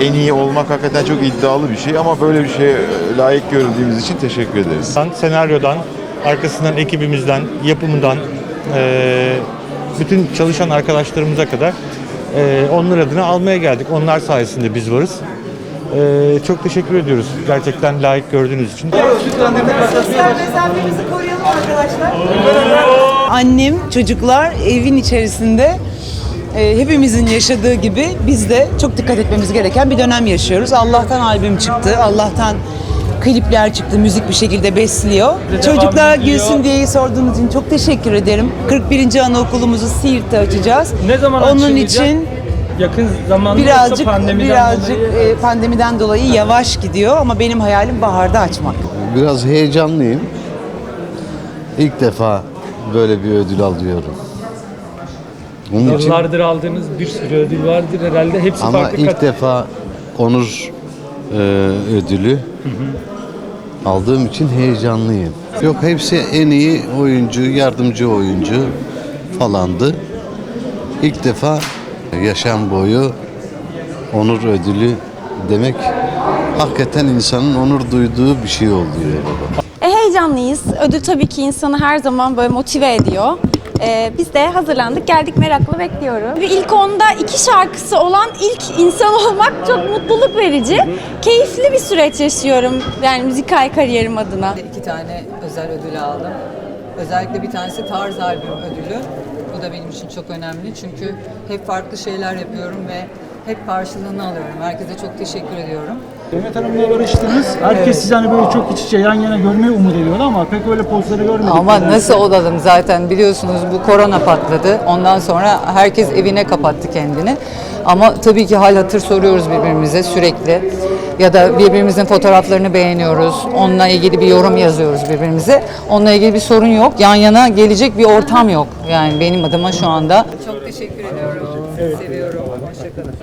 en iyi olmak hakikaten çok iddialı bir şey ama böyle bir şeye layık görüldüğümüz için teşekkür ederiz. Ben senaryodan, arkasından ekibimizden, yapımından, eee, bütün çalışan arkadaşlarımıza kadar eee onlar adına almaya geldik. Onlar sayesinde biz varız. Eee, çok teşekkür ediyoruz gerçekten layık gördüğünüz için. Mesafemizi koruyalım arkadaşlar. Annem, çocuklar evin içerisinde e, hepimizin yaşadığı gibi biz de çok dikkat etmemiz gereken bir dönem yaşıyoruz. Allah'tan albüm çıktı, Allah'tan klipler çıktı, müzik bir şekilde besliyor. Çocuklar gülsün diye sorduğunuz için çok teşekkür ederim. 41. Anaokulumuzu Siirt'te açacağız. Ne zaman Onun için Yakın zamanda birazcık pandemiden birazcık dolayı- e, pandemiden dolayı yavaş gidiyor ama benim hayalim baharda açmak. Biraz heyecanlıyım. İlk defa böyle bir ödül alıyorum. Onun için Yıllardır aldığınız bir sürü ödül vardır herhalde. Hepsi ama farklı ilk kat- defa onur e, ödülü aldığım için heyecanlıyım. Yok hepsi en iyi oyuncu, yardımcı oyuncu falandı. İlk defa yaşam boyu onur ödülü demek hakikaten insanın onur duyduğu bir şey oluyor. E, heyecanlıyız. Ödül tabii ki insanı her zaman böyle motive ediyor. E, biz de hazırlandık, geldik merakla bekliyoruz. İlk onda iki şarkısı olan ilk insan olmak çok mutluluk verici. Keyifli bir süreç yaşıyorum yani müzikal kariyerim adına. İki tane özel ödül aldım. Özellikle bir tanesi tarz albüm ödülü. Bu da benim için çok önemli çünkü hep farklı şeyler yapıyorum ve hep karşılığını alıyorum. Herkese çok teşekkür ediyorum. Demet Hanım'la barıştınız. Herkes sizi hani böyle çok iç içe yan yana görmeyi umut ediyordu ama pek öyle pozları görmedik. Ama nasıl olalım zaten biliyorsunuz bu korona patladı. Ondan sonra herkes evine kapattı kendini. Ama tabii ki hal hatır soruyoruz birbirimize sürekli. Ya da birbirimizin fotoğraflarını beğeniyoruz. Onunla ilgili bir yorum yazıyoruz birbirimize. Onunla ilgili bir sorun yok. Yan yana gelecek bir ortam yok. Yani benim adıma şu anda. Çok teşekkür ediyorum. Seviyorum. Hoşçakalın.